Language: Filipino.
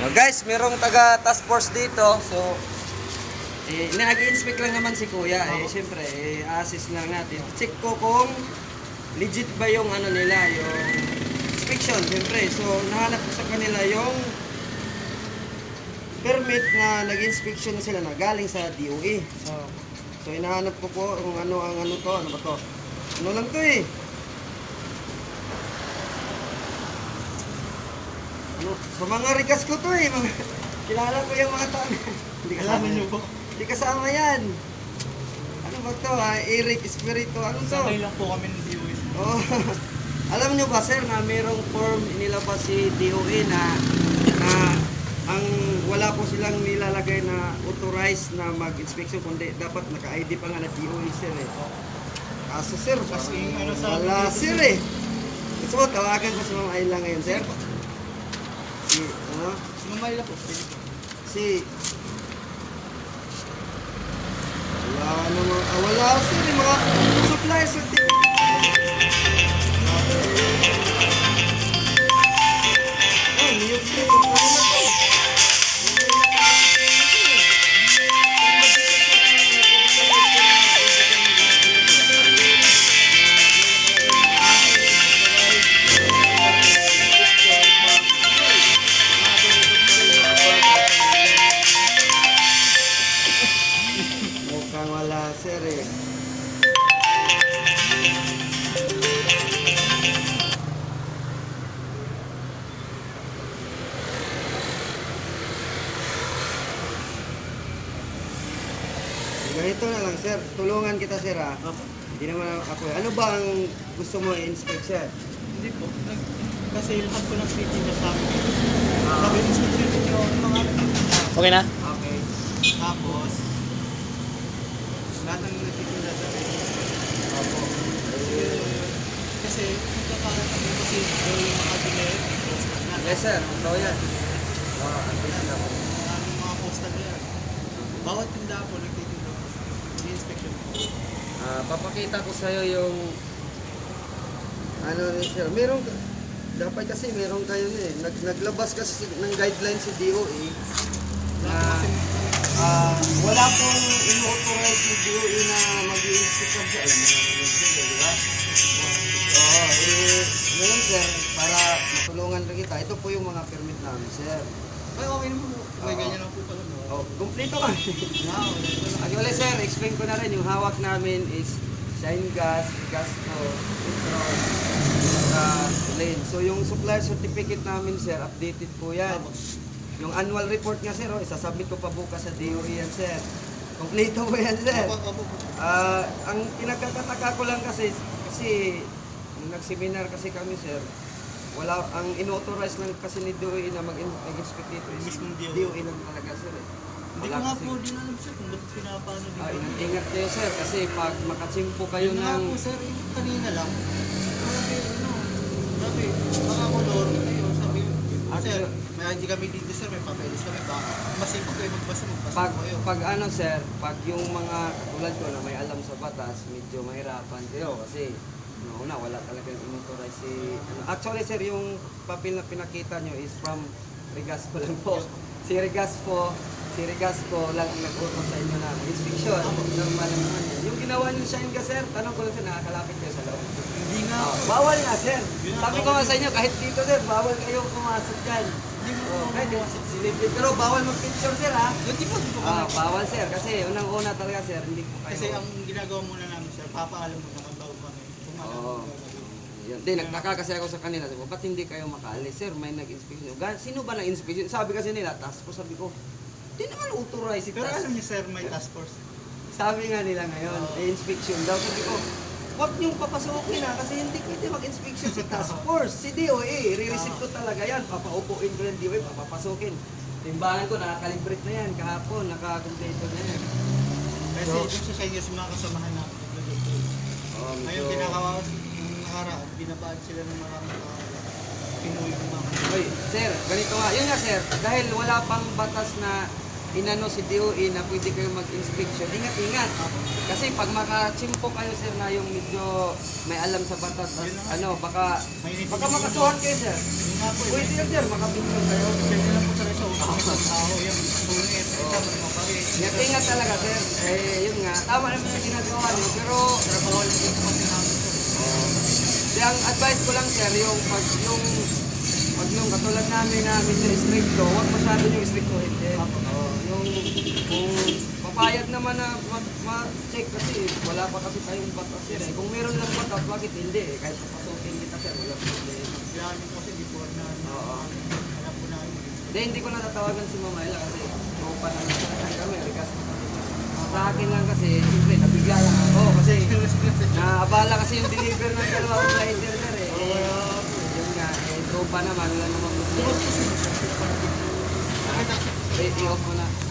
Oh, guys, merong taga task force dito. So, eh, nag-inspect lang naman si Kuya. Eh, syempre, eh, assist lang natin. Check ko kung legit ba yung ano nila, yung inspection, syempre. So, nahanap ko sa kanila yung permit na nag-inspection na sila na galing sa DOE. Oh. So, inahanap ko po kung ano ang ano to, ano ba to. Ano lang to eh. Sa mga rekas ko to eh. Mga, kilala ko yung mga tao. Hindi kasama niyo po. Hindi kasama yan. Ano ba to ha? Eric Espiritu. Ano to? Sakay lang po kami ng DOS. Oh. Alam nyo ba sir na mayroong form inilabas si DOE na, na ang wala po silang nilalagay na authorized na mag-inspection kundi dapat naka-ID pa nga na DOE sir eh. Kaso sir, Kasi ano sabi wala sir? eh. Gusto mo tawagan ko si Ma'am Ayla ngayon sir? Si, ano? Sumamay lang po. Pwede po. Si... Wala naman, ah, wala eh, mga supplier certificate. Oh, niyog Ganito na lang sir, tulungan kita sir ah. Opo. Hindi naman ako. Ano ba ang gusto mo i-inspect sir? Hindi po. Kasi lahat ko ng city na. Sabi ng inspection niyo ang mga Okay na? Okay. tapos lahat ng nagtitinda sa amin. Opo. Kasi nagkakaroon kami kasi yung mga binayad. Yes sir, ito yan. Ah. Ang mga postal na yan. Bawat tinda po. Inspection po. Ah, papakita ko sa iyo yung ano ni sir. Meron dapat kasi meron kayo eh. Nag, naglabas kasi ng guidelines si DOE na ah, wala pong in-authorize ni DOE na mag-i-inspect sa alam mo na di? Oo, eh, ngayon sir, para matulungan rin kita, ito po yung mga permit namin sir. Ay, okay naman po. May Oo. ganyan lang po pala. no? Oh, kumpleto ka. Wow, Actually sir, explain ko na rin, yung hawak namin is shine gas, gas ko, petrol, saka lane. So yung supplier certificate namin sir, updated po yan. Yung annual report nga sir, oh, isasubmit ko pa bukas sa DOE yan sir. Kompleto po yan sir. Opo, opo, opo. Ah, ang pinagkakataka ko lang kasi, kasi nung nag-seminar kasi kami sir, wala ang inauthorize lang kasi ni DOE na mag- mag-inspect dito is Mismong DOE. DOE lang talaga sir eh. Hindi ko Wala nga kasi- po din alam sir kung ba't pinapano dito. Ah, ingat, ingat kayo sir kasi pag makachimpo kayo Yun nga ng po sir, yung kanina lang. Sabi, ano, sabi, mga kolor, kayo, sabi, Ah, sir, sir. may hindi kami dito sir, may papeles kami, baka masipag kayo magbasa, magbasa pag, po kayo. pag ano sir, pag yung mga katulad ko na may alam sa batas, medyo mahirapan kayo kasi no, una wala talaga yung inauthorize si ano. Actually sir, yung papel na pinakita nyo is from Regaspo lang po. Si Regaspo, si Regaspo lang ang nag-utos sa inyo na inspection. Normal lang naman yan. Yung ginawa nyo sa inyo sir, tanong ko lang sir, nakakalapit kayo sa loob. Hindi nga Ah, po. bawal nga sir. Yun Sabi ko nga sa inyo, kahit dito sir, bawal kayo pumasok dyan. Hindi mo Oh, kahit silipid. Pero bawal mag-picture sir ha. Hindi po, hindi po Ah, bawal sir kasi unang-una talaga sir, hindi ko kayo. Kasi ang ginagawa muna namin sir, papaalam mo na bago kami. Oo. ang gagawin. Yun. Di, nagtaka kasi ako sa kanila. Sabi ko, ba't hindi kayo makaalis? Sir, may nag-inspection. Sino ba nag-inspection? Sabi kasi nila, task force. Sabi ko, di naman authorize si Pero task alam niyo sir, may task force. Sabi nga nila ngayon, eh, inspection daw. Sabi ko, huwag niyong papasukin na kasi hindi pwede mag-inspection sa task force. Si DOA, re-receive ko talaga yan. Papaupuin ko yung DOA, papapasukin. Timbangan ko, nakakalibrate na yan. Kahapon, nakakompleto na yan. Kasi So- yung sa inyo sa mga kasamahan namin. Um, Ngayon, so- kinakawa, yung nakaraan, binabaan sila ng mga mga Pinoy mga Oy, sir, ganito nga. Yun nga, sir. Dahil wala pang batas na inano si DOE na pwede kayo mag-inspection, ingat-ingat. Kasi pag makachimpo kayo sir na yung medyo may alam sa batas at ano, baka baka makasuhan kayo sir. Pwede yun sir, makapinto kayo. Pwede lang po talaga sa utang yung tunit, Ingat-ingat talaga sir. Eh, yun nga. Tama naman yung ginagawa nyo, pero... Trabaho lang yung pag-inagawa. Ang advice ko lang sir, yung, pag, yung yung katulad namin na medyo stricto, huwag masyado yung strictohin din. Oo, yung kung papayag naman na ma- ma-check kasi wala pa kasi tayong batas sir eh. Kung meron lang batas, bakit hindi eh? Kahit papasukin kita sir, wala problema. Kaya din kasi before na Oo. alam ko na yun. Hindi, hindi ko natatawagan si Mama Ella kasi tropa na lang kami, regas Sa akin lang kasi, siyempre, nabigla lang ako kasi naabala kasi yung deliver ng dalawang rider sir eh. Tropa naman, wala. Eh, i-off mo na.